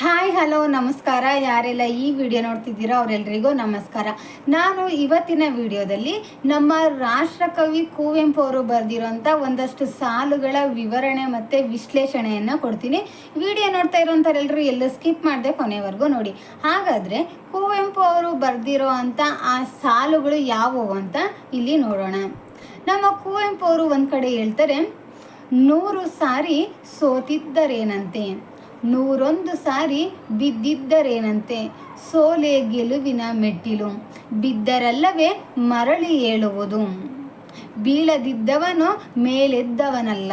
Hi hello ನಮಸ್ಕಾರ. ಯಾರೆಲ್ಲ ಈ ವಿಡಿಯೋ ನೋಡ್ತಿದ್ದೀರೋ ಅವರೆಲ್ಲರಿಗೂ ನಮಸ್ಕಾರ. ನಾನು ಇವತ್ತಿನ ವಿಡಿಯೋದಲ್ಲಿ ನಮ್ಮ ರಾಷ್ಟ್ರಕವಿ ಕುವೆಂಪು ಅವರು ಬರೆದಿರೋಂಥ ಒಂದಷ್ಟು ಸಾಲುಗಳ ವಿವರಣೆ ಮತ್ತು ವಿಶ್ಲೇಷಣೆಯನ್ನು ಕೊಡ್ತೀನಿ. ವಿಡಿಯೋ ನೋಡ್ತಾ ಇರೋಂಥವ್ರೆಲ್ಲರೂ ಎಲ್ಲೂ ಸ್ಕಿಪ್ ಮಾಡದೆ ಕೊನೆವರೆಗೂ ನೋಡಿ. ಹಾಗಾದರೆ ಕುವೆಂಪು ಅವರು ಬರೆದಿರೋ ಅಂಥ ಆ ಸಾಲುಗಳು ಯಾವುವು ಅಂತ ಇಲ್ಲಿ ನೋಡೋಣ. ನಮ್ಮ ಕುವೆಂಪು ಅವರು ಒಂದು ಕಡೆ ಹೇಳ್ತಾರೆ, ನೂರು ಸಾರಿ ಸೋತಿದ್ದರೇನಂತೆ? ನೂರೊಂದು ಸಾರಿ ಬಿದ್ದಿದ್ದರೇನಂತೆ? ಸೋಲೆ ಗೆಲುವಿನ ಮೆಟ್ಟಿಲು. ಬಿದ್ದರಲ್ಲವೇ ಮರಳಿ ಏಳುವುದು. ಬೀಳದಿದ್ದವನು ಮೇಲೆದ್ದವನಲ್ಲ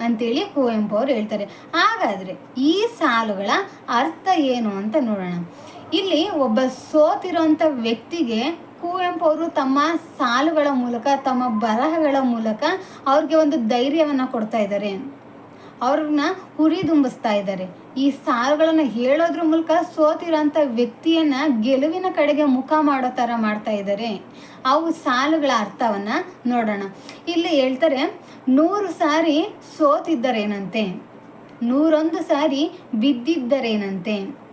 ಅಂತೇಳಿ ಕುವೆಂಪು ಅವರು ಹೇಳ್ತಾರೆ. ಹಾಗಾದರೆ ಈ ಸಾಲುಗಳ ಅರ್ಥ ಏನು ಅಂತ ನೋಡೋಣ. ಇಲ್ಲಿ ಒಬ್ಬ ಸೋತಿರೋಂಥ ವ್ಯಕ್ತಿಗೆ ಕುವೆಂಪು ಅವರು ತಮ್ಮ ಸಾಲುಗಳ ಮೂಲಕ, ತಮ್ಮ ಬರಹಗಳ ಮೂಲಕ ಅವ್ರಿಗೆ ಒಂದು ಧೈರ್ಯವನ್ನು ಕೊಡ್ತಾ ಇದ್ದಾರೆ. ಅವ್ರನ್ನ ಹುರಿದುಂಬಿಸ್ತಾ ಇದ್ದಾರೆ. ಈ ಸಾಲುಗಳನ್ನು ಹೇಳೋದ್ರ ಮೂಲಕ ಸೋತಿರೋಂಥ ವ್ಯಕ್ತಿಯನ್ನ ಗೆಲುವಿನ ಕಡೆಗೆ ಮುಖ ಮಾಡೋ ಥರ ಮಾಡ್ತಾ ಇದ್ದಾರೆ. ಅವು ಸಾಲುಗಳ ಅರ್ಥವನ್ನ ನೋಡೋಣ. ಇಲ್ಲಿ ಹೇಳ್ತಾರೆ, ನೂರು ಸಾರಿ ಸೋತಿದ್ದರೇನಂತೆ? ನೂರೊಂದು ಸಾರಿ ಬಿದ್ದಿದ್ದರೇನಂತೆ?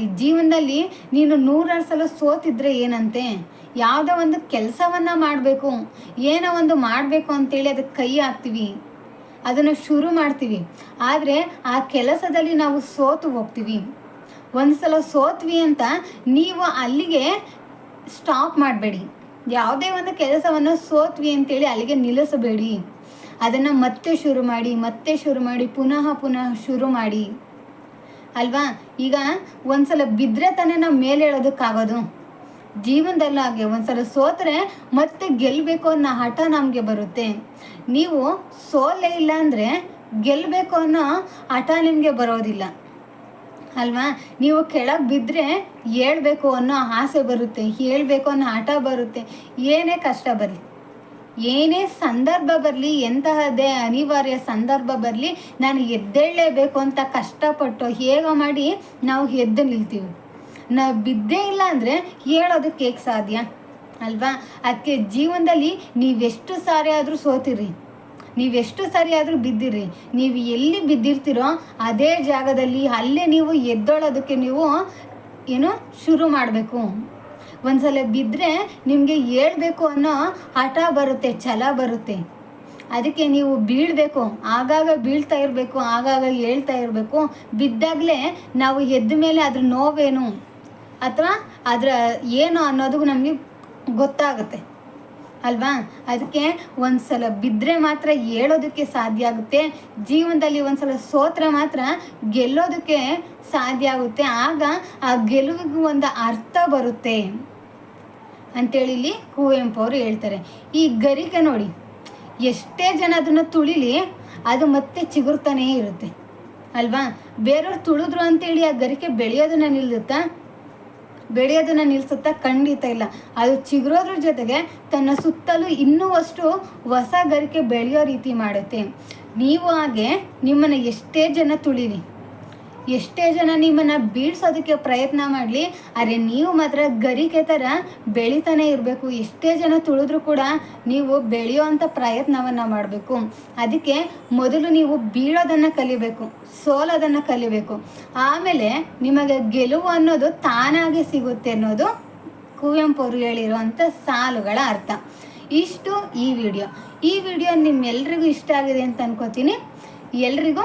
ಈ ಜೀವನದಲ್ಲಿ ನೀನು ನೂರಾರು ಸಲ ಸೋತಿದ್ರೆ ಏನಂತೆ? ಯಾವುದೋ ಒಂದು ಕೆಲಸವನ್ನ ಮಾಡಬೇಕು. ಏನೋ ಒಂದು ಮಾಡಬೇಕು ಅಂತೇಳಿ ಅದಕ್ಕೆ ಕೈ ಹಾಕ್ತೀವಿ. ಅದನ್ನು ಶುರು ಮಾಡ್ತೀವಿ. ಆದರೆ ಆ ಕೆಲಸದಲ್ಲಿ ನಾವು ಸೋತು ಹೋಗ್ತೀವಿ. ಒಂದು ಸಲ ಸೋತ್ವಿ ಅಂತ ನೀವು ಅಲ್ಲಿಗೆ ಸ್ಟಾಪ್ ಮಾಡಬೇಡಿ. ಯಾವುದೇ ಒಂದು ಕೆಲಸವನ್ನು ಸೋತ್ವಿ ಅಂತೇಳಿ ಅಲ್ಲಿಗೆ ನಿಲ್ಲಿಸಬೇಡಿ. ಅದನ್ನು ಮತ್ತೆ ಶುರು ಮಾಡಿ, ಮತ್ತೆ ಶುರು ಮಾಡಿ, ಪುನಃ ಪುನಃ ಶುರು ಮಾಡಿ. ಅಲ್ವಾ? ಈಗ ಒಂದ್ಸಲ ಬಿದ್ದರೆ ತಾನೇ ನಾವು ಮೇಲೆ ಹೇಳೋದಕ್ಕಾಗೋದು. ಜೀವನದಲ್ಲೂ ಹಾಗೆ, ಒಂದ್ಸಲ ಸೋತ್ರೆ ಮತ್ತೆ ಗೆಲ್ಲಬೇಕು ಅನ್ನೋ ಹಠ ನಮಗೆ ಬರುತ್ತೆ. ನೀವು ಸೋಲೇ ಇಲ್ಲ ಅಂದರೆ ಗೆಲ್ಲಬೇಕು ಅನ್ನೋ ಹಠ ನಿಮಗೆ ಬರೋದಿಲ್ಲ. ಅಲ್ವಾ? ನೀವು ಕೆಳಗೆ ಬಿದ್ದರೆ ಹೇಳ್ಬೇಕು ಅನ್ನೋ ಆಸೆ ಬರುತ್ತೆ, ಹೇಳಬೇಕು ಅನ್ನೋ ಹಠ ಬರುತ್ತೆ. ಏನೇ ಕಷ್ಟ ಬರಲಿ, ಏನೇ ಸಂದರ್ಭ ಬರಲಿ ಎಂತಹದೇ ಅನಿವಾರ್ಯ ಸಂದರ್ಭ ಬರಲಿ, ನಾನು ಎದ್ದೇಳಲೇಬೇಕು ಅಂತ ಕಷ್ಟಪಟ್ಟು ಹೇಗೆ ಮಾಡಿ ನಾವು ಎದ್ದು ನಿಲ್ತೀವಿ. ನಾವು ಬಿದ್ದೇ ಇಲ್ಲ ಅಂದರೆ ಹೇಳೋದಕ್ಕೆ ಹೇಗೆ ಸಾಧ್ಯ? ಅಲ್ವಾ? ಅದಕ್ಕೆ ಜೀವನದಲ್ಲಿ ನೀವೆಷ್ಟು ಸಾರಿ ಆದರೂ ಸೋತಿರಿ ನೀವೆಷ್ಟು ಸಾರಿ ಆದರೂ ಬಿದ್ದಿರಿ ನೀವು ಎಲ್ಲಿ ಬಿದ್ದಿರ್ತೀರೋ ಅದೇ ಜಾಗದಲ್ಲಿ ಅಲ್ಲೇ ನೀವು ಎದ್ದೊಳೋದಕ್ಕೆ ನೀವು ಏನು ಶುರು ಮಾಡಬೇಕು. ಒಂದ್ಸಲ ಬಿದ್ದರೆ ನಿಮಗೆ ಹೇಳ್ಬೇಕು ಅನ್ನೋ ಹಠ ಬರುತ್ತೆ, ಛಲ ಬರುತ್ತೆ. ಅದಕ್ಕೆ ನೀವು ಬೀಳಬೇಕು. ಆಗಾಗ ಬೀಳ್ತಾ ಇರಬೇಕು, ಆಗಾಗ ಹೇಳ್ತಾ ಇರಬೇಕು. ಬಿದ್ದಾಗಲೇ ನಾವು ಎದ್ದ ಮೇಲೆ ಅದ್ರ ನೋವೇನು? ಅಥವಾ ಅದರ ಏನು ಅನ್ನೋದು ನಮಗೆ ಗೊತ್ತಾಗುತ್ತೆ. ಅಲ್ವಾ? ಅದಕ್ಕೆ ಒಂದು ಸಲ ಬಿದ್ದರೆ ಮಾತ್ರ ಹೇಳೋದಕ್ಕೆ ಸಾಧ್ಯ ಆಗುತ್ತೆ. ಜೀವನದಲ್ಲಿ ಒಂದು ಸಲ ಸೋತ್ರೆ ಮಾತ್ರ ಗೆಲ್ಲೋದಕ್ಕೆ ಸಾಧ್ಯ ಆಗುತ್ತೆ. ಆಗ ಆ ಗೆಲುವಿಗೂ ಒಂದು ಅರ್ಥ ಬರುತ್ತೆ. ಅಂತೇಳಿ ಇಲ್ಲಿ ಕುವೆಂಪು ಅವರು ಹೇಳ್ತಾರೆ. ಈ ಗರಿಕೆ ನೋಡಿ, ಎಷ್ಟೇ ಜನ ಅದನ್ನು ತುಳಿಲಿ ಅದು ಮತ್ತೆ ಚಿಗುರ್ತಾನೇ ಇರುತ್ತೆ. ಅಲ್ವಾ? ಬೇರೆಯವ್ರು ತುಳಿದ್ರು ಅಂತೇಳಿ ಆ ಗರಿಕೆ ಬೆಳೆಯೋದನ್ನ ನಿಲ್ಲುತ್ತಾ ಬೆಳೆಯೋದನ್ನ ನಿಲ್ಲಿಸುತ್ತಾ ಖಂಡಿತ ಇಲ್ಲ. ಅದು ಚಿಗುರೋದ್ರ ಜೊತೆಗೆ ತನ್ನ ಸುತ್ತಲೂ ಇನ್ನೂ ಅಷ್ಟು ಹೊಸ ಗರಿಕೆ ಬೆಳೆಯೋ ರೀತಿ ಮಾಡುತ್ತೆ. ನೀವು ಹಾಗೆ ನಿಮ್ಮನ್ನು ಎಷ್ಟೇ ಜನ ತುಳಿರಿ. ಎಷ್ಟೇ ಜನ ನಿಮ್ಮನ್ನು ಬೀಳ್ಸೋದಕ್ಕೆ ಪ್ರಯತ್ನ ಮಾಡಲಿ, ಆದರೆ ನೀವು ಮಾತ್ರ ಗರಿಕೆ ಥರ ಬೆಳಿತಾನೆ ಇರಬೇಕು. ಎಷ್ಟೇ ಜನ ತುಳಿದ್ರೂ ಕೂಡ ನೀವು ಬೆಳೆಯೋವಂಥ ಪ್ರಯತ್ನವನ್ನು ಮಾಡಬೇಕು. ಅದಕ್ಕೆ ಮೊದಲು ನೀವು ಬೀಳೋದನ್ನು ಕಲಿಬೇಕು, ಸೋಲೋದನ್ನು ಕಲಿಬೇಕು. ಆಮೇಲೆ ನಿಮಗೆ ಗೆಲುವು ಅನ್ನೋದು ತಾನಾಗೆ ಸಿಗುತ್ತೆ ಅನ್ನೋದು ಕುವೆಂಪು ಅವರು ಹೇಳಿರುವಂಥ ಸಾಲುಗಳ ಅರ್ಥ. ಇಷ್ಟು ಈ ವಿಡಿಯೋ. ಈ ವಿಡಿಯೋ ನಿಮ್ಮೆಲ್ರಿಗೂ ಇಷ್ಟ ಆಗಿದೆ ಅಂತ ಅನ್ಕೋತೀನಿ. ಎಲ್ರಿಗೂ